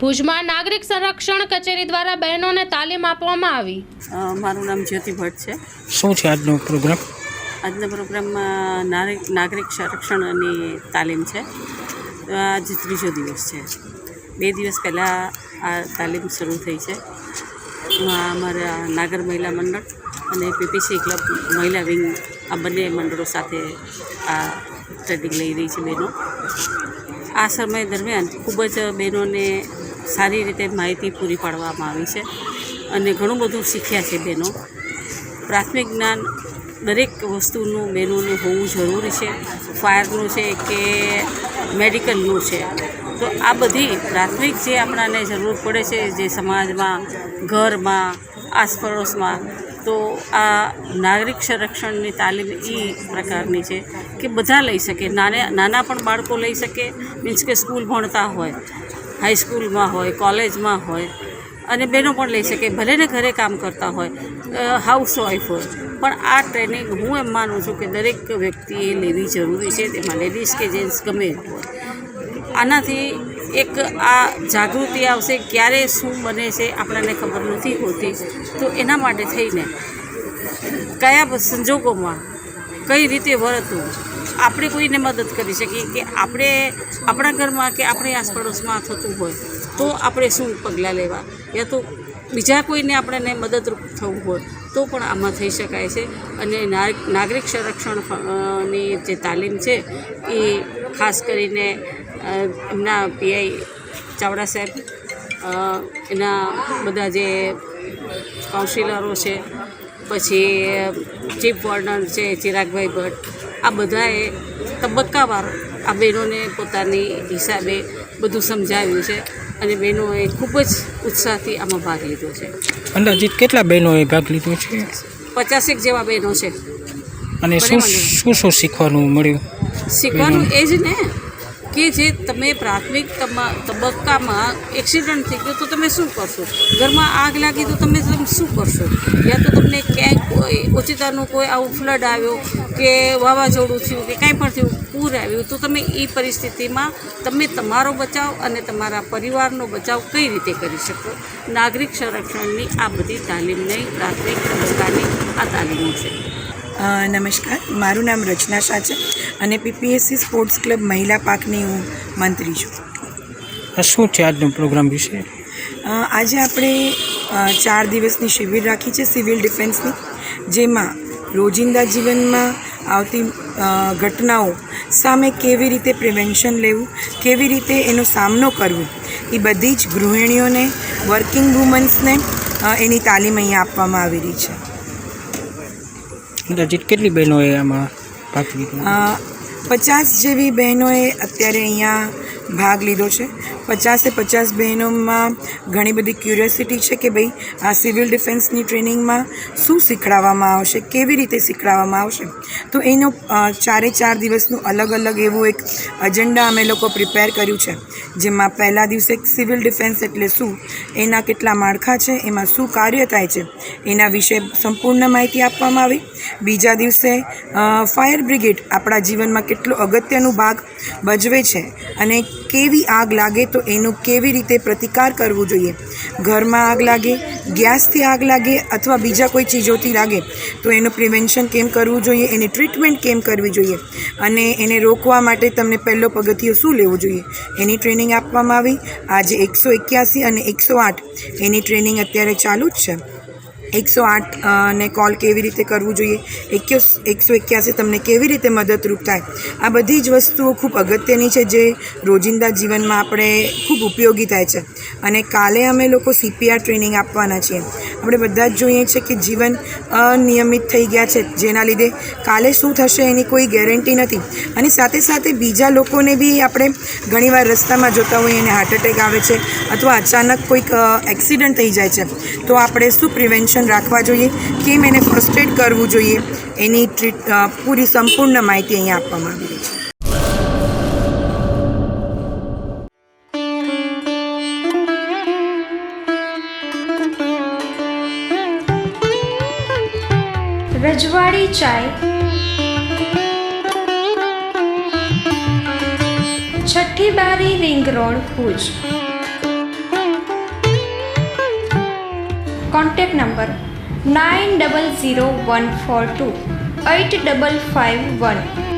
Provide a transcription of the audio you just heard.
ભુજમાં નાગરિક સંરક્ષણ કચેરી દ્વારા બહેનોને તાલીમ આપવામાં આવી. મારું નામ જ્યોતિ ભટ્ટ છે. શું છે આજનો પ્રોગ્રામ? આજના પ્રોગ્રામમાં નાગરિક નાગરિક સંરક્ષણની તાલીમ છે. તો આજ ત્રીજો દિવસ છે. બે દિવસ પહેલાં આ તાલીમ શરૂ થઈ છે. અમારા નાગર મહિલા મંડળ અને પીપીસી ક્લબ મહિલા વિંગ આ બંને મંડળો સાથે આ ટ્રેનિંગ લઈ રહી છે બહેનો. આ સમય દરમિયાન ખૂબ જ બહેનોને સારી રીતે માહિતી પૂરી પાડવામાં આવી છે અને ઘણું બધું શીખ્યા છે બહેનો. પ્રાથમિક જ્ઞાન દરેક વસ્તુનું બહેનોને હોવું જરૂરી છે. ફાયરનું છે કે મેડિકલનું છે. તો આ બધી પ્રાથમિક જે આપણાને જરૂર પડે છે જે સમાજમાં, ઘરમાં, આસપડોશમાં, તો આ નાગરિક સંરક્ષણની તાલીમ એ પ્રકારની છે કે બધા લઈ શકે. નાના નાના પણ બાળકો લઈ શકે, મીન્સ કે સ્કૂલ ભણતા હોય. હાઈસ્કૂલમાં હોય કોલેજમાં હોય, અને બહેનો પણ લઈ શકે, ભલે ને ઘરે કામ કરતા હોય હાઉસ વાઈફ હોય. પણ આ ટ્રેનિંગ હું એમ માનું છું કે દરેક વ્યક્તિએ લેવી જરૂરી છે, તેમાં લેડીઝ કે જેન્ટ્સ ગમે હોય. આનાથી એક આ જાગૃતિ આવશે ક્યારે શું બને છે આપણને ખબર નથી હોતી. તો એના માટે થઈને કયા સંજોગોમાં કઈ રીતે વર્તવું? આપણે કોઈને મદદ કરી શકીએ કે આપણે આપણા ઘરમાં કે આપણી આસપડોશમાં થતું હોય તો આપણે શું પગલાં લેવા? યા તો બીજા કોઈને આપણને મદદરૂપ થવું હોય તો પણ આમાં થઈ શકાય છે. અને નાગ- નાગરિક સંરક્ષણની જે તાલીમ છે એ ખાસ કરીને એમના પીઆઈ ચાવડા સાહેબ એના બધા જે કાઉન્સિલરો છે, પછી ચીફ વોર્નર છે ચિરાગભાઈ ભટ્ટ આ બધાએ તબક્કાવાર આ બહેનોને પોતાની હિસાબે બધું સમજાવ્યું છે અને બહેનોએ ખૂબ જ ઉત્સાહથી આમાં ભાગ લીધો છે. અંદાજિત કેટલા બહેનોએ ભાગ લીધો છે? પચાસેક જેવા બહેનો છે. અને શું શું શું શીખવાનું મળ્યું? શીખવાનું એ જ ને. કે જે તમે પ્રાથમિક તબક્કામાં એક્સિડન્ટ થઈ ગયો તો તમે શું કરશો? ઘરમાં આગ લાગી તો તમે શું કરશો? યા તો તમને ક્યાંય કોઈ ઓચિતાનું કોઈ આવું ફ્લડ આવ્યો કે વાવાઝોડું થયું કે કાંઈ પણ થયું, પૂર આવ્યું, તો તમે એ પરિસ્થિતિમાં તમે તમારો બચાવ અને તમારા પરિવારનો બચાવ કઈ રીતે કરી શકો? નાગરિક સંરક્ષણની આ બધી તાલીમની પ્રાથમિક તબક્કાની આ તાલીમો છે. નમસ્કાર. મારું નામ રચના શાહ છે. અને પીપીએસસી સ્પોર્ટ્સ ક્લબ મહિલા પાકની હું મંત્રી છું. શું છે આજનો પ્રોગ્રામ વિશે? આજે આપણે ચાર દિવસની શિબિર રાખી છે સિવિલ ડિફેન્સની જેમાં રોજિંદા જીવનમાં આવતી ઘટનાઓ સામે કેવી રીતે પ્રિવેન્શન લેવું કેવી રીતે એનો સામનો કરવો એ બધી જ ગૃહિણીઓને વર્કિંગ વુમન્સને એની તાલીમ અહીંયા આપવામાં આવી રહી છે. કેટલી બહેનોએ આમાં પચાસ જેવી બહેનોએ અત્યારે અહીંયા ભાગ લીધો છે. પચાસે પચાસ બહેનોમાં ઘણી બધી ક્યુરિયોસિટી છે કે ભાઈ આ સિવિલ ડિફેન્સની ટ્રેનિંગમાં શું શીખડાવવામાં આવશે? કેવી રીતે શીખડાવવામાં આવશે? તો એનો ચારે ચાર દિવસનું અલગ અલગ એવું એક અજેન્ડા અમે લોકો પ્રિપેર કર્યું છે, જેમાં પહેલા દિવસે સિવિલ ડિફેન્સ એટલે શું? એના કેટલા માળખા છે? એમાં શું કાર્ય થાય છે? એના વિશે સંપૂર્ણ માહિતી આપવામાં આવી. બીજા દિવસે ફાયર બ્રિગેડ આપણા જીવનમાં કેટલો અગત્યનો ભાગ ભજવે છે અને કેવી આગ લાગે તો એનું કેવી રીતે પ્રતિકાર કરવું જોઈએ? ઘરમાં આગ લાગે, ગેસથી આગ લાગે અથવા બીજા કોઈ ચીજોથી લાગે, તો એનું પ્રિવેન્શન કેમ કરવું જોઈએ? એની ટ્રીટમેન્ટ કેમ કરવી જોઈએ? અને એને રોકવા માટે તમને પહેલો પગથિયો શું લેવું જોઈએ? એની ટ્રેનિંગ આપવામાં આવી. આજે એકસો એક્યાસી અને એકસો આઠ. એની ટ્રેનિંગ અત્યારે ચાલુ જ છે. એકસો આઠ ને કોલ કેવી રીતે કરવું જોઈએ? એક્યો, એકસો એક્યાસી તમને કેવી રીતે મદદરૂપ થાય? આ બધી જ વસ્તુઓ ખૂબ અગત્યની છે જે રોજિંદા જીવનમાં આપણે ખૂબ ઉપયોગી થાય છે. અને કાલે અમે લોકો સીપીઆર ટ્રેનિંગ આપવાના છીએ. આપણે બધા જ જોઈએ છીએ કે જીવન અનિયમિત થઈ ગયા છે. જેના લીધે કાલે શું થશે એની કોઈ ગેરંટી નથી. અને સાથે સાથે બીજા લોકોને બી આપણે ઘણીવાર રસ્તામાં જોતા હોઈએ એને હાર્ટ એટેક આવે છે અથવા અચાનક કોઈક એક્સિડન્ટ થઈ જાય છે. તો આપણે શું પ્રિવેન્શન રાખવા જોઈએ, કેમ એને ફર્સ્ટ એડ કરવું જોઈએ, એની ટ્રીટ પૂરી સંપૂર્ણ માહિતી અહીંયા આપવામાં આવી છે. Rajwadi Chai. Chhathi Bari ring road Bhuj. Contact number 900142 8551.